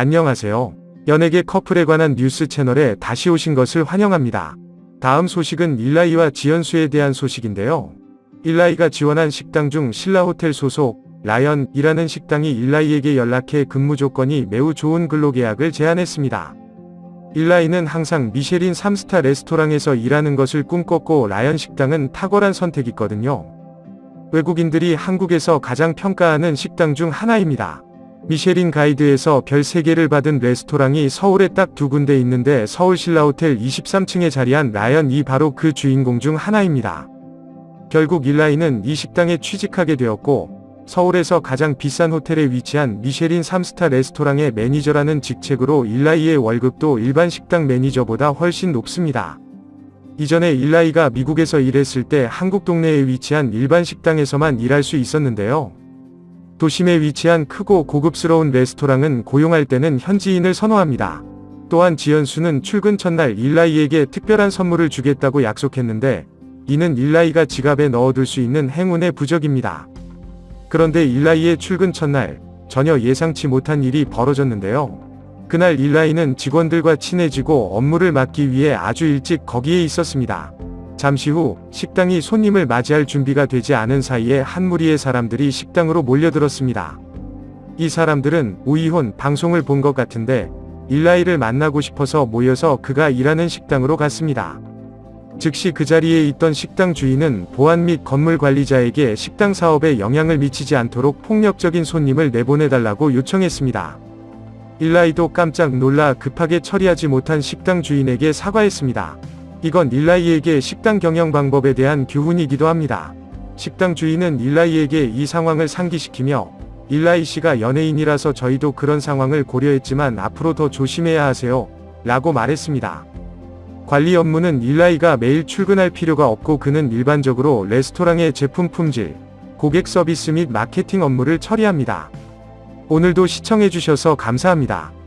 안녕하세요. 연예계 커플에 관한 뉴스 채널에 다시 오신 것을 환영합니다. 다음 소식은 일라이와 지연수에 대한 소식인데요. 일라이가 지원한 식당 중 신라호텔 소속 라연이라는 식당이 일라이에게 연락해 근무 조건이 매우 좋은 근로계약을 제안했습니다. 일라이는 항상 미쉐린 3스타 레스토랑에서 일하는 것을 꿈꿨고 라연 식당은 탁월한 선택이거든요. 외국인들이 한국에서 가장 평가하는 식당 중 하나입니다. 미쉐린 가이드에서 별 3개를 받은 레스토랑이 서울에 딱 두 군데 있는데 서울 신라호텔 23층에 자리한 라연이 바로 그 주인공 중 하나입니다. 결국 일라이는 이 식당에 취직하게 되었고 서울에서 가장 비싼 호텔에 위치한 미쉐린 3스타 레스토랑의 매니저라는 직책으로 일라이의 월급도 일반 식당 매니저보다 훨씬 높습니다. 이전에 일라이가 미국에서 일했을 때 한국 동네에 위치한 일반 식당에서만 일할 수 있었는데요. 도심에 위치한 크고 고급스러운 레스토랑은 고용할 때는 현지인을 선호합니다. 또한 지연수는 출근 첫날 일라이에게 특별한 선물을 주겠다고 약속했는데 이는 일라이가 지갑에 넣어둘 수 있는 행운의 부적입니다. 그런데 일라이의 출근 첫날 전혀 예상치 못한 일이 벌어졌는데요. 그날 일라이는 직원들과 친해지고 업무를 맡기 위해 아주 일찍 거기에 있었습니다. 잠시 후 식당이 손님을 맞이할 준비가 되지 않은 사이에 한 무리의 사람들이 식당으로 몰려들었습니다. 이 사람들은 우이혼 방송을 본 것 같은데 일라이를 만나고 싶어서 모여서 그가 일하는 식당으로 갔습니다. 즉시 그 자리에 있던 식당 주인은 보안 및 건물 관리자에게 식당 사업에 영향을 미치지 않도록 폭력적인 손님을 내보내달라고 요청했습니다. 일라이도 깜짝 놀라 급하게 처리하지 못한 식당 주인에게 사과했습니다. 이건 일라이에게 식당 경영 방법에 대한 교훈이기도 합니다. 식당 주인은 일라이에게 이 상황을 상기시키며 일라이 씨가 연예인이라서 저희도 그런 상황을 고려했지만 앞으로 더 조심해야 하세요. 라고 말했습니다. 관리 업무는 일라이가 매일 출근할 필요가 없고 그는 일반적으로 레스토랑의 제품 품질, 고객 서비스 및 마케팅 업무를 처리합니다. 오늘도 시청해주셔서 감사합니다.